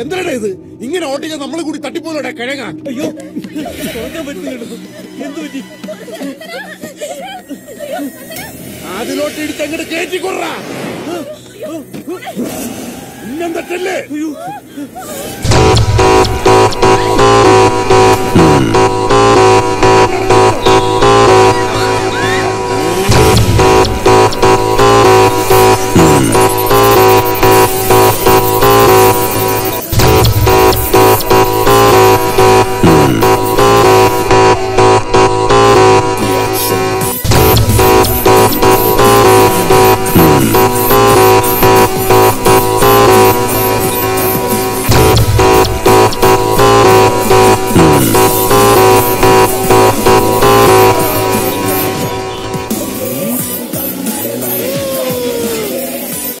എന്തിനാ ഇത്? ഇങ്ങനെ ഓട്ടിച്ച നമ്മൾ കൂടി തട്ടിപ്പോലോടെ കിഴങ്ങ? അയ്യോ അതിലോട്ട് ഇടിച്ച് അങ്ങോട്ട് കയറ്റിക്കൊറ ഇന്നെന്തട്ടല്ലേ Boom.